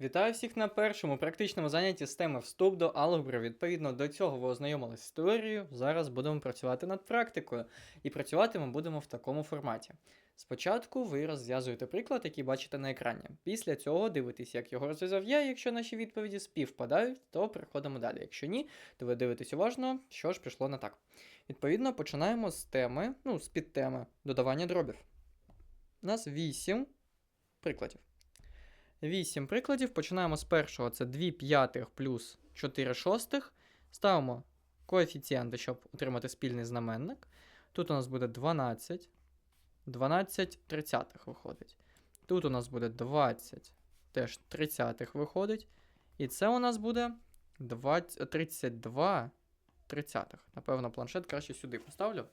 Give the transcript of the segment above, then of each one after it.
Вітаю всіх на першому практичному занятті з теми вступ до алгебри. Відповідно до цього ви ознайомились з теорією. Зараз будемо працювати над практикою. І працювати ми будемо в такому форматі. Спочатку ви розв'язуєте приклад, який бачите на екрані. Після цього дивитесь, як його розв'язав я. Якщо наші відповіді співпадають, то переходимо далі. Якщо ні, то ви дивитесь уважно, що ж пішло не так. Відповідно, починаємо з теми, ну, з підтеми додавання дробів. У нас 8 прикладів. 8 прикладів. Починаємо з першого. Це 2 п'ятих плюс 4 шостих. Ставимо коефіцієнти, щоб отримати спільний знаменник. Тут у нас буде 12. 12 тридцятих виходить. Тут у нас буде 20 теж тридцятих виходить. І це у нас буде 20, 32 тридцятих. Напевно, планшет краще сюди поставлю.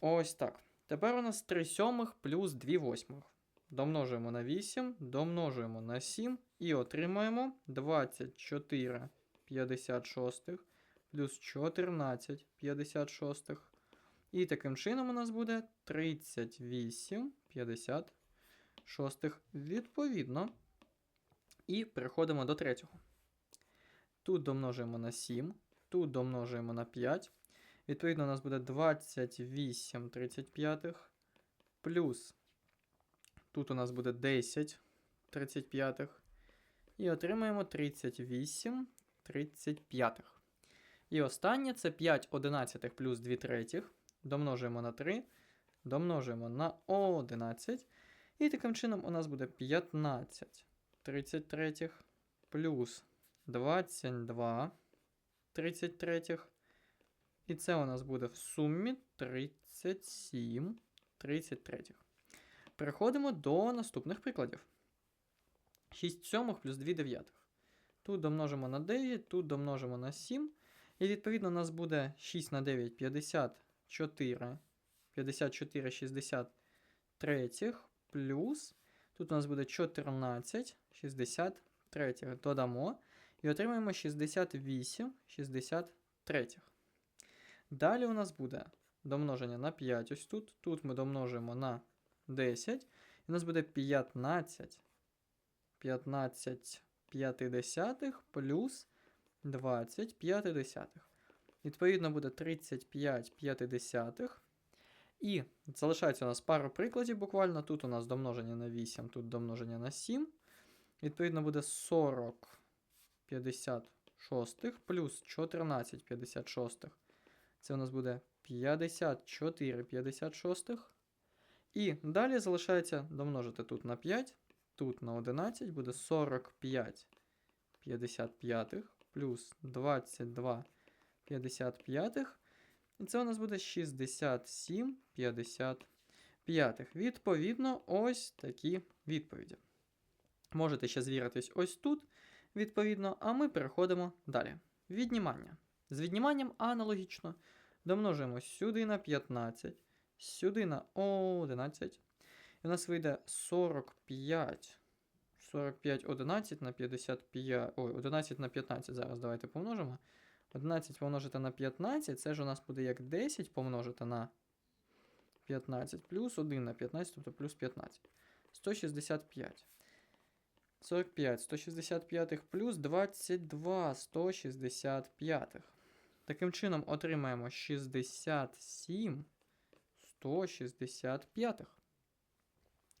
Ось так. Тепер у нас 3 сьомих плюс 2 восьмих. Домножуємо на 8, домножуємо на 7 і отримаємо 24 56 плюс 14 56. І таким чином у нас буде 38 56 відповідно. І переходимо до третього. Тут домножуємо на 7, тут домножуємо на 5. Відповідно, у нас буде 28 35 плюс Тут у нас буде 10 35. І отримаємо 38 35. І останнє це 5 одинадцятих плюс 2 третіх. Домножуємо на 3, домножуємо на 11. І таким чином у нас буде 15 33 плюс 22 33. І це у нас буде в сумі 37 33. Переходимо до наступних прикладів. 6 сьомих плюс 2 дев'ятих. Тут домножимо на 9, тут домножимо на 7. І відповідно у нас буде 6 на 9 54. 54 63 плюс. Тут у нас буде 14 63. Додамо. І отримаємо 68 63. Далі у нас буде домноження на 5 ось тут. Тут ми домножимо на 10. І у нас буде 15. 15 п'ятидесятих плюс 20 п'ятидесятих. Відповідно, буде 35 п'ятидесятих. І залишається у нас пару прикладів буквально. Тут у нас домноження на 8, тут домноження на 7. Відповідно, буде 40 56 плюс 14 56. Це у нас буде 54 56. І далі залишається домножити тут на 5, тут на 11 буде 45 55 плюс 22 55. І це у нас буде 67 55. Відповідно, ось такі відповіді. Можете ще звіритись ось тут, відповідно, а ми переходимо далі. Віднімання. З відніманням аналогічно домножуємо сюди на 15 сюди на 11. І у нас вийде 45. 45 11 на 55. Ой, 11 на 15. Зараз давайте помножимо. 11 помножити на 15. Це ж у нас буде як 10 помножити на 15 плюс 1 на 15, тобто плюс 15. 165. 45, 165 плюс 22, 165. Таким чином отримаємо 67 165.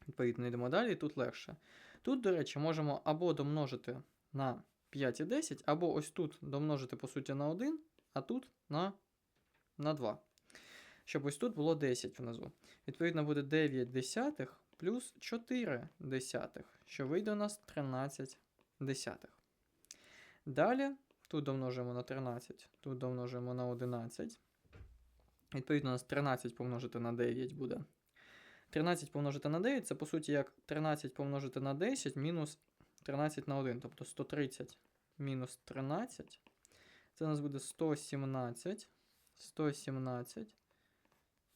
Відповідно, йдемо далі, тут легше. Тут, до речі, можемо або домножити на 5 і 10, або ось тут домножити, по суті, на 1, а тут на, на 2. Щоб ось тут було 10 внизу. Відповідно, буде 9 десятих плюс 4 десятих, що вийде у нас 13 десятих. Далі тут домножимо на 13, тут домножимо на 11. Відповідно, у нас 13 помножити на 9 буде. 13 помножити на 9 це по суті як 13 помножити на 10 мінус 13 на 1. Тобто 130 мінус 13. Це у нас буде 117. 117.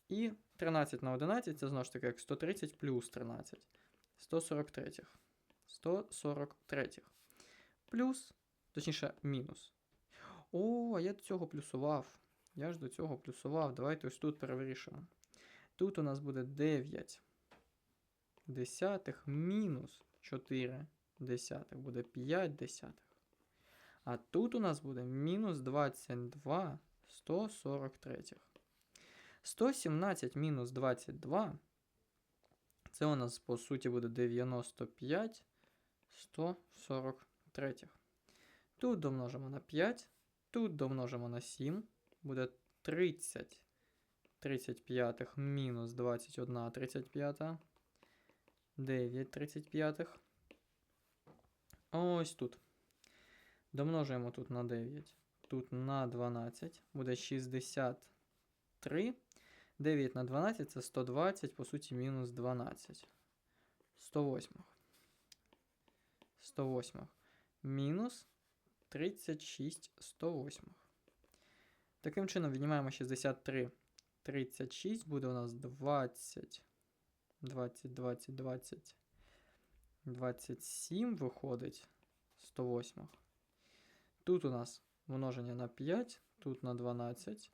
І 13 на 11 це знову ж таки як 130 плюс 13. 143. 143. Плюс, точніше, мінус. О, я до цього плюсував. Я ж до цього плюсував. Давайте ось тут перевирішимо. Тут у нас буде 9 десятих мінус 4 десятих. Буде 5 десятих. А тут у нас буде мінус 22 143. 117 мінус 22. Це у нас, по суті, буде 95 143. Тут домножимо на 5. Тут домножимо на 7. Буде 30 35 мінус 21 35. 9 35. Ось тут. Домножуємо тут на 9. Тут на 12. Буде 63. 9 на 12 це 120, по суті, мінус 12. 108. 108. Мінус 36 108. Таким чином, віднімаємо 63. 36 буде у нас 20. 20, 20, 20. 27 виходить 108. Тут у нас множення на 5, тут на 12.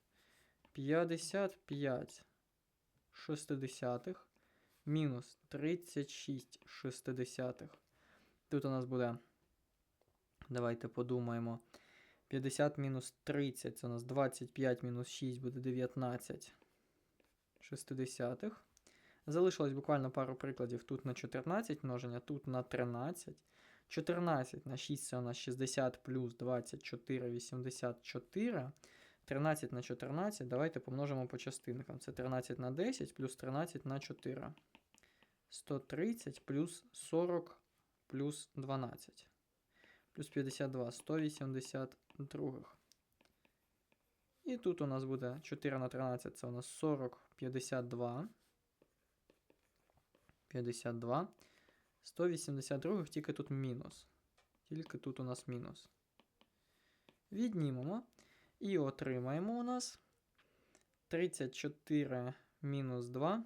55 шестидесятих мінус 36 шестидесятих. Тут у нас буде, давайте подумаємо, 50 мінус 30, це у нас 25 мінус 6 буде 19 шестидесятих. Залишилось буквально пару прикладів. Тут на 14 множення, тут на 13. 14 на 6 це у нас 60 плюс 24, 84. 13 на 14. Давайте помножимо по частинкам. Це 13 на 10 плюс 13 на 4. 130 плюс 40 плюс 12. Плюс 52, 182. І тут у нас буде 4 на 13, це у нас 40, 52. 52. 182, тільки тут мінус. Тільки тут у нас мінус. Віднімемо. І отримаємо у нас 34 мінус 2,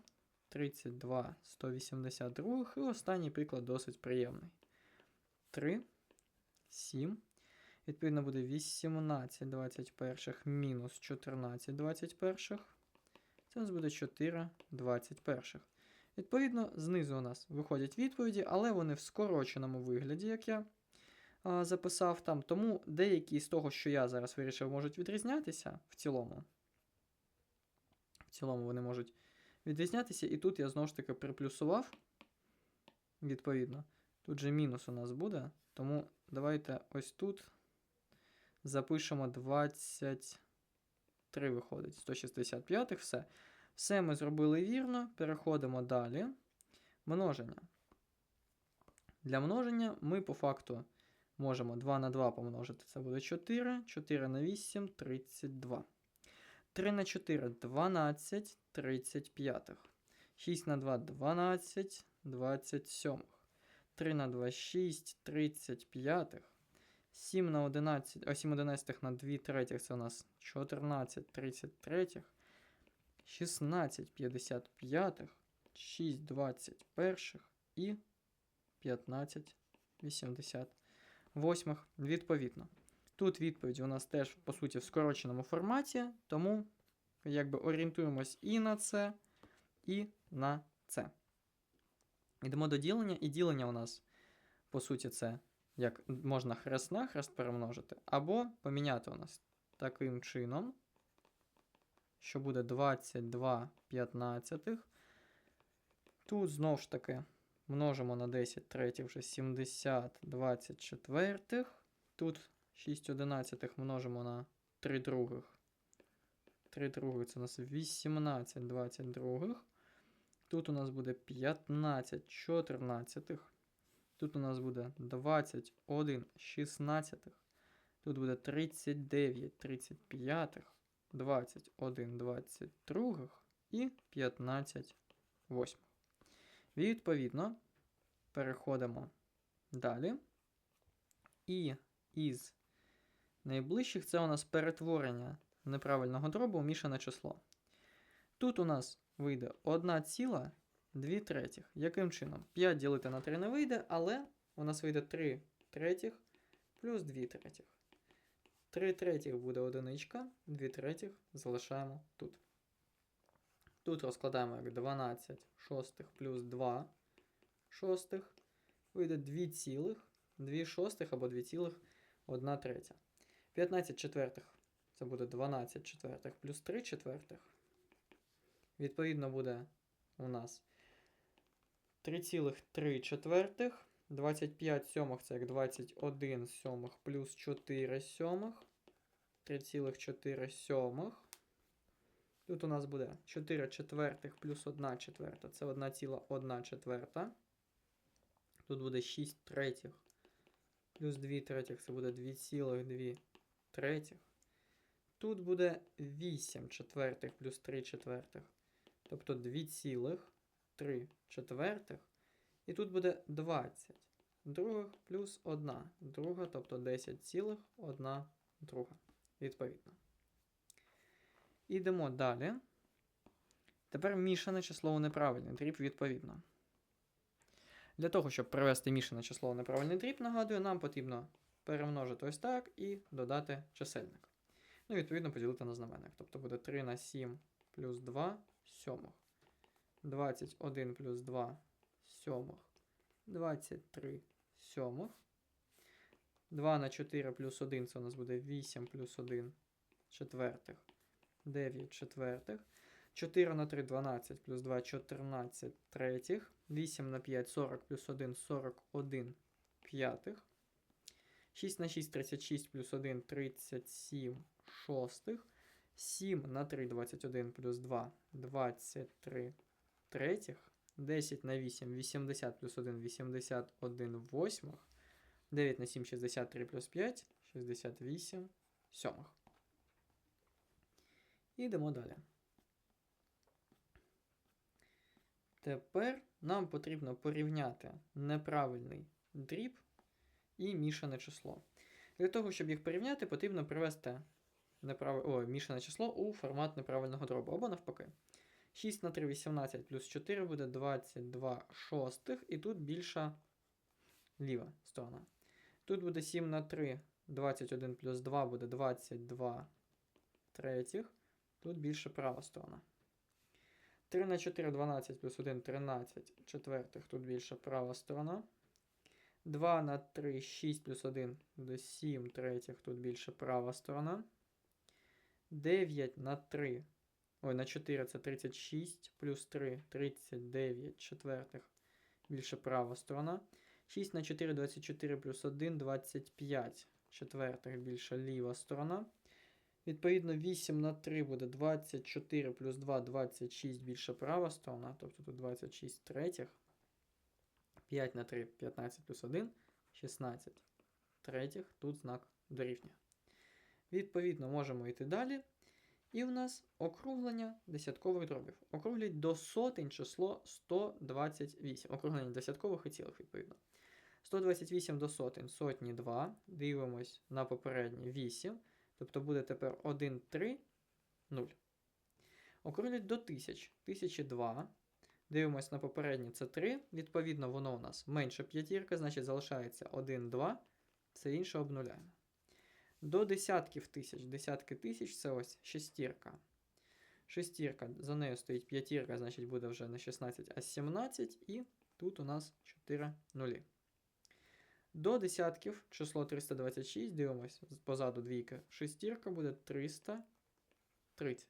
32 182. І останній приклад досить приємний. 3, 7. Відповідно, буде 18 21 мінус 14 21. Це у нас буде 4 21. Відповідно, знизу у нас виходять відповіді, але вони в скороченому вигляді, як я а, записав там. Тому деякі з того, що я зараз вирішив, можуть відрізнятися в цілому. В цілому вони можуть відрізнятися. І тут я знову ж таки приплюсував. Відповідно. Тут же мінус у нас буде. Тому давайте ось тут запишемо 23 виходить. 165 все. Все ми зробили вірно. Переходимо далі. Множення. Для множення ми по факту можемо 2 на 2 помножити. Це буде 4. 4 на 8 32. 3 на 4 12 35. 6 на 2 12 27. 3 на 2 6 35. 7 на 11, а 7 11 на 2 третіх це у нас 14 33. 16 55, 6 21 і 15 88. Відповідно. Тут відповіді у нас теж, по суті, в скороченому форматі, тому якби орієнтуємось і на це, і на це. Йдемо до ділення, і ділення у нас, по суті, це як можна хрест на хрест перемножити, або поміняти у нас таким чином що буде 22 п'ятнадцятих. Тут знову ж таки множимо на 10 третіх вже 70 24. Тут 6 одинадцятих множимо на 3 других. 3 других це у нас 18 22. Тут у нас буде 15 14. Тут у нас буде 21 16. Тут буде 39 35. 21 22 і 15 8. Відповідно, переходимо далі. І із найближчих це у нас перетворення неправильного дробу у мішане число. Тут у нас вийде 1,2 третіх. Яким чином? 5 ділити на 3 не вийде, але у нас вийде 3 третіх плюс 2 третіх. 3 третіх буде одиничка, 2 третіх залишаємо тут. Тут розкладаємо як 12 шостих плюс 2 шостих. вийде 2 цілих, 2 шостих або 2 цілих 1 третя. 15 четвертих це буде 12 четвертих плюс 3 четвертих. Відповідно, буде у нас 3,3 четвертих. 25 сьомих це як 21 сьомих плюс 4 сьомих. 3,4 сьомих. Тут у нас буде 4 четвертих плюс 1 четверта. Це 1,1 четверта. Тут буде 6 третіх. Плюс 2 третіх це буде 2,2 третіх. Тут буде 8 четвертих плюс 3 четвертих. Тобто 2,3 четвертих. І тут буде 20 других плюс 1 друга, тобто 10,1 друга. Відповідно. Ідемо далі. Тепер мішане число у неправильний дріб відповідно. Для того, щоб привести мішане число у неправильний дріб, нагадую, нам потрібно перемножити ось так і додати чисельник. Ну, відповідно, поділити на знаменник. Тобто буде 3 на 7 плюс 2 сьомих. 21 плюс 2 сьомих. 23 сьомих. 2 на 4 плюс 1 це у нас буде 8 плюс 1 четвертих. 9 четвертих. 4 на 3 12 плюс 2 14 третіх. 8 на 5 40 плюс 1 41 п'ятих. 6 на 6 36 плюс 1 37 шостих. 7 на 3 21 плюс 2 23 третіх. 10 на 8 80 плюс 1 81 восьмих. 9 на 7 63 плюс 5 68 сьомих. Ідемо далі. Тепер нам потрібно порівняти неправильний дріб і мішане число. Для того, щоб їх порівняти, потрібно привести неправ... О, мішане число у формат неправильного дробу, або навпаки. 6 на 3 18 плюс 4 буде 22 шостих, і тут більша ліва сторона. Тут буде 7 на 3, 21 плюс 2 буде 22 третіх. Тут більше права сторона. 3 на 4 12 плюс 1 13 четвертих. Тут більше права сторона. 2 на 3 6 плюс 1 буде 7 третіх. Тут більше права сторона. 9 на 3. Ой, на 4 це 36 плюс 3 39 четвертих. Більше права сторона. 6 на 4 24 плюс 1 25 четвертих. Більше ліва сторона. Відповідно, 8 на 3 буде 24 плюс 2 26 більше права сторона, тобто тут 26 третіх. 5 на 3 15 плюс 1 16 третіх. Тут знак дорівнює. Відповідно, можемо йти далі. І в нас округлення десяткових дробів. Округлять до сотень число 128. Округлення десяткових і цілих, відповідно. 128 до сотень, сотні 2. Дивимось на попереднє 8. Тобто буде тепер 1, 3, 0. Округлять до 1000. 1002. Дивимось на попереднє це 3. Відповідно, воно у нас менше п'ятірка, значить залишається 1, 2. Все інше обнуляємо. До десятків тисяч. Десятки тисяч це ось шестірка. Шестірка, за нею стоїть п'ятірка, значить буде вже не 16, а 17. І тут у нас 4 нулі. До десятків число 326, дивимось позаду двійка. Шестірка буде 330.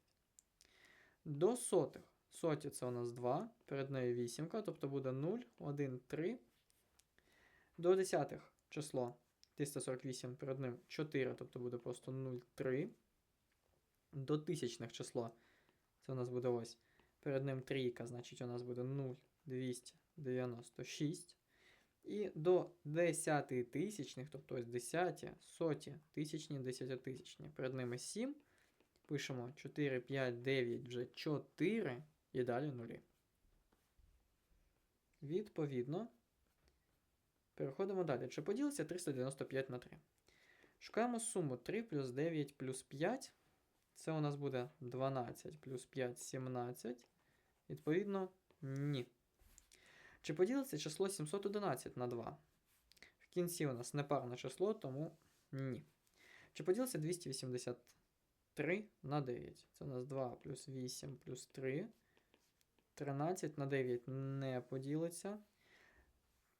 До сотих. Соті це у нас 2, перед нею вісімка, тобто буде 0, 1, 3. До десятих число 348 перед ним 4, тобто буде просто 0, 3. До тисячних число це у нас буде ось. Перед ним трійка, значить у нас буде 0, 296. І до десятитисячних, тобто ось десяті, соті, тисячні, десятитисячні. Перед ними 7. Пишемо 4, 5, 9, вже 4 і далі нулі. Відповідно, переходимо далі. Чи поділиться 395 на 3? Шукаємо суму 3 плюс 9 плюс 5. Це у нас буде 12 плюс 5 17. Відповідно, ні. Чи поділиться число 711 на 2? В кінці у нас непарне число, тому ні. Чи поділиться 283 на 9? Це у нас 2 плюс 8 плюс 3. 13 на 9 не поділиться.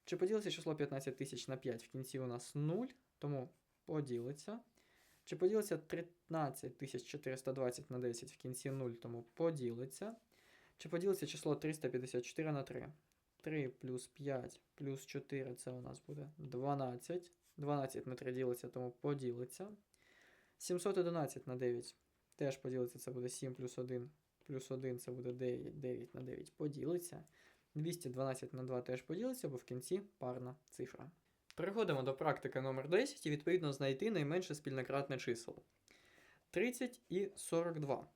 Чи поділиться число 15 тисяч на 5 в кінці у нас 0, тому поділиться. Чи поділиться 13 420 на 10 в кінці 0, тому поділиться. Чи поділиться число 354 на 3? 3 плюс 5 плюс 4 це у нас буде 12. 12 на 3 ділиться, тому поділиться. 711 на 9 теж поділиться, це буде 7 плюс 1 плюс 1 це буде 9, 9 на 9 поділиться. 212 на 2 теж поділиться, бо в кінці парна цифра. Переходимо до практики номер 10 і відповідно знайти найменше спільне кратне чисел. 30 і 42.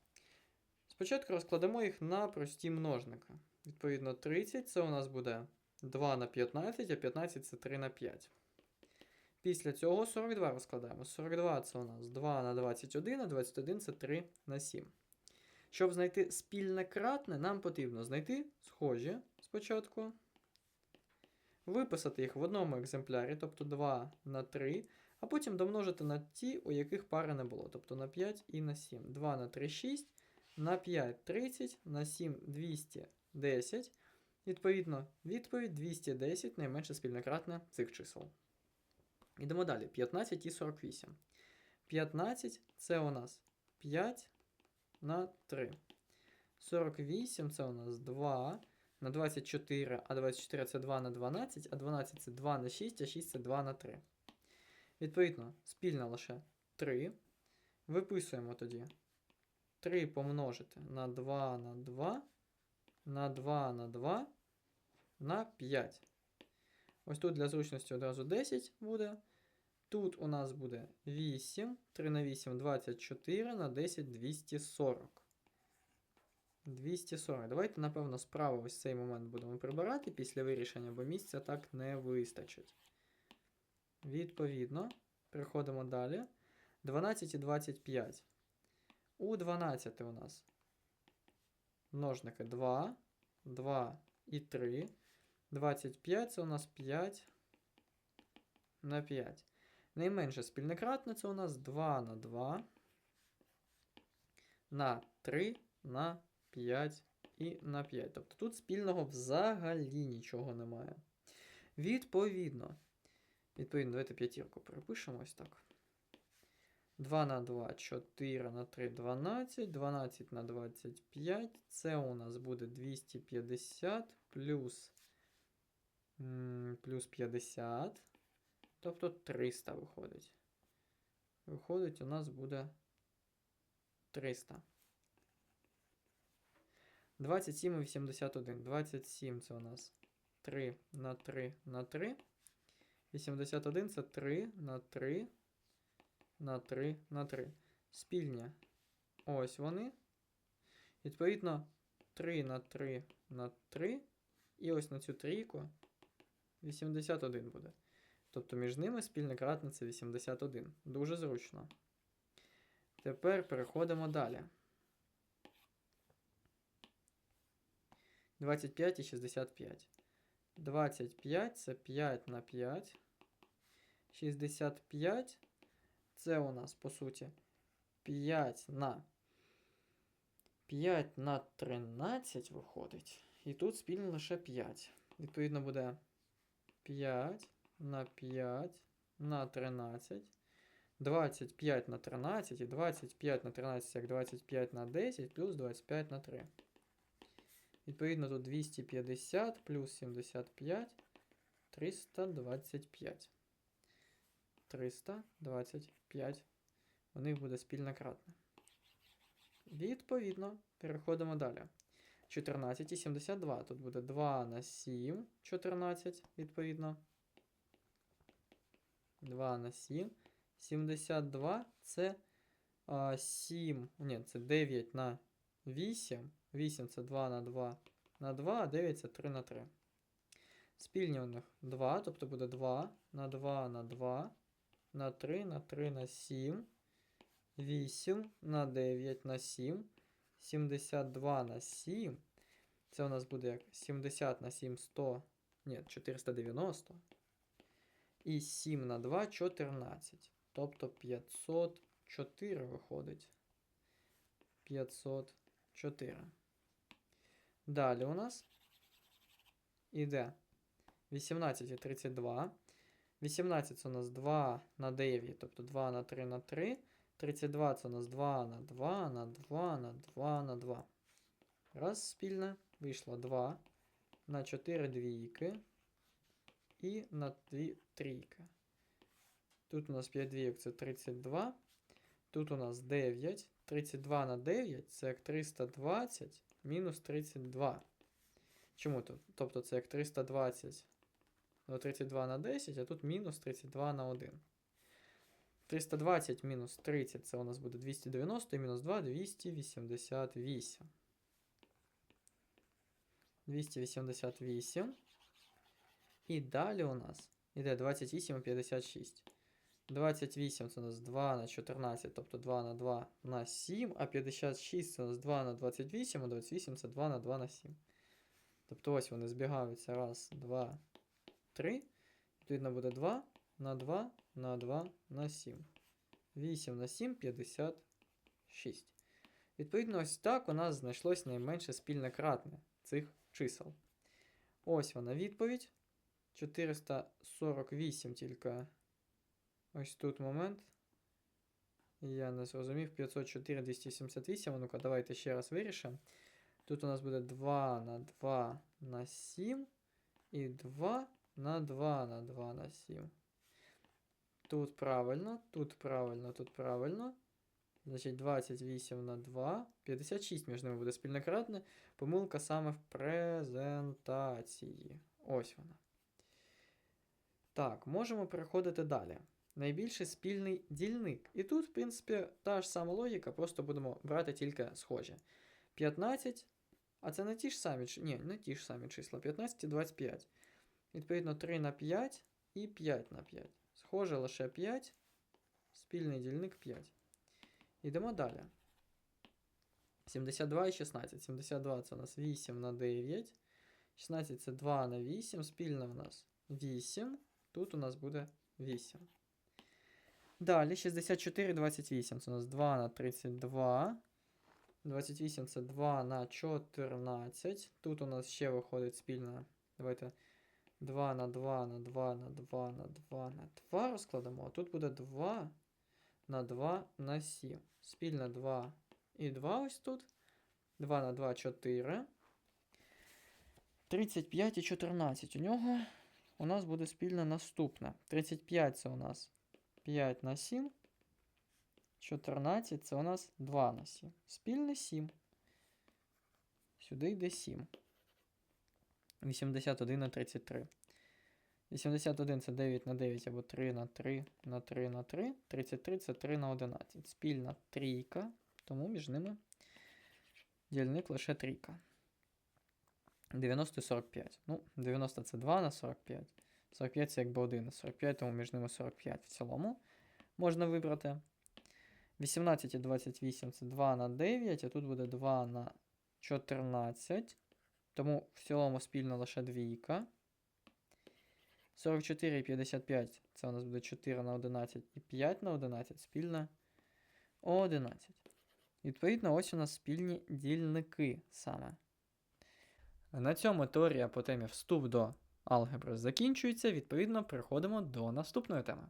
Спочатку розкладемо їх на прості множники. Відповідно, 30 це у нас буде 2 на 15, а 15 це 3 на 5. Після цього 42 розкладаємо. 42 це у нас 2 на 21, а 21 це 3 на 7. Щоб знайти спільне кратне, нам потрібно знайти схожі спочатку, виписати їх в одному екземплярі, тобто 2 на 3, а потім домножити на ті, у яких пари не було, тобто на 5 і на 7. 2 на 3 6, на 5 30, на 7 210. Відповідно, відповідь 210 найменше спільне кратне цих чисел. Йдемо далі. 15 і 48. 15 це у нас 5 на 3. 48 це у нас 2 на 24, а 24 це 2 на 12, а 12 це 2 на 6, а 6 це 2 на 3. Відповідно, спільна лише 3. Виписуємо тоді 3 помножити на 2 на 2, на 2 на 2, на 5. Ось тут для зручності одразу 10 буде. Тут у нас буде 8, 3 на 8, 24, на 10 240. 240. Давайте, напевно, справа ось цей момент будемо прибирати після вирішення, бо місця так не вистачить. Відповідно, переходимо далі. 12 і 25. У 12 у нас множники 2, 2 і 3. 25 це у нас 5 на 5. Найменше спільне кратне це у нас 2 на 2 на 3 на 5 і на 5. Тобто тут спільного взагалі нічого немає. Відповідно, відповідно, давайте п'ятірку перепишемо ось так. 2 на 2, 4 на 3, 12, 12 на 25. Це у нас буде 250 плюс, плюс 50. Тобто 300 виходить. Виходить, у нас буде 300. 27 і 81. 27 це у нас 3 на 3 на 3. 81 це 3 на 3 на 3 на 3. Спільні. Ось вони. Відповідно, 3 на 3 на 3. І ось на цю трійку 81 буде. Тобто між ними спільна кратниця 81. Дуже зручно. Тепер переходимо далі. 25 і 65. 25 це 5 на 5. 65 це у нас, по суті, 5 на 5 на 13 виходить. І тут спільно лише 5. Відповідно, буде 5 на 5 на 13. 25 на 13 і 25 на 13 як 25 на 10 плюс 25 на 3. Відповідно, тут 250 плюс 75 325. 325. У них буде спільна кратна. Відповідно, переходимо далі. 14 і 72. Тут буде 2 на 7, 14, відповідно. 2 на 7. 72 це 7. Ні, це 9 на 8. 8 це 2 на 2 на 2, а 9 це 3 на 3. Спільні у них 2, тобто буде 2 на 2 на 2 на 3 на 3 на 7. 8 на 9 на 7. 72 на 7. Це у нас буде як 70 на 7 100. Ні, 490. І 7 на 2 14. Тобто 504 виходить. 504. Далі у нас іде 18 і 32. 18 це у нас 2 на 9, тобто 2 на 3 на 3. 32 це у нас 2 на 2 на 2 на 2 на 2. Раз спільне. Вийшло 2 на 4 двійки і на 2 трійки. Тут у нас 5 двійок це 32. Тут у нас 9. 32 на 9 це як 320 мінус 32. Чому тут? Тобто це як 320 до 32 на 10, а тут мінус 32 на 1. 320 мінус 30 це у нас буде 290 і мінус 2 288. 288. І далі у нас іде 28 і 56. 28 це у нас 2 на 14, тобто 2 на 2 на 7, а 56 це у нас 2 на 28, а 28 це 2 на 2 на 7. Тобто ось вони збігаються. Раз, два, три. Відповідно буде 2 на 2 на 2 на 7. 8 на 7 56. Відповідно, ось так у нас знайшлось найменше спільне кратне цих чисел. Ось вона відповідь. 448 тільки ось тут момент. Я не зрозумів. 504, 278. А Ну-ка, давайте ще раз вирішимо. Тут у нас буде 2 на 2 на 7 і 2 на 2 на 2 на 7. Тут правильно, тут правильно, тут правильно. Значить, 28 на 2. 56 між ними буде спільне кратне. Помилка саме в презентації. Ось вона. Так, можемо переходити далі. Найбільший спільний дільник. І тут, в принципі, та ж сама логіка, просто будемо брати тільки схожі. 15, а це не ті ж самі, ні, не ті ж самі числа. 15 і 25. Відповідно, 3 на 5 і 5 на 5. Схоже лише 5. Спільний дільник 5. Йдемо далі. 72 і 16. 72 це у нас 8 на 9. 16 це 2 на 8. Спільне у нас 8. Тут у нас буде 8. Далі 64 28. Це у нас 2 на 32. 28 це 2 на 14. Тут у нас ще виходить спільна. Давайте 2 на 2 на 2 на 2 на 2 на 2 розкладемо. А тут буде 2 на 2 на 7. Спільна 2 і 2 ось тут. 2 на 2 4. 35 і 14. У нього у нас буде спільне наступне. 35 це у нас 5 на 7. 14 це у нас 2 на 7. Спільне 7. Сюди йде 7. 81 на 33. 81 це 9 на 9 або 3 на 3 на 3 на 3. 33 це 3 на 11. Спільна трійка, тому між ними дільник лише трійка. 90 і 45. Ну, 90 це 2 на 45. 45 це якби 1 на 45, тому між ними 45 в цілому можна вибрати. 18 і 28 це 2 на 9, а тут буде 2 на 14. Тому в цілому спільно лише двійка. 44 і 55 це у нас буде 4 на 11 і 5 на 11 спільно 11. Відповідно, ось у нас спільні дільники саме. На цьому теорія по темі вступ до алгебри закінчується. Відповідно, переходимо до наступної теми.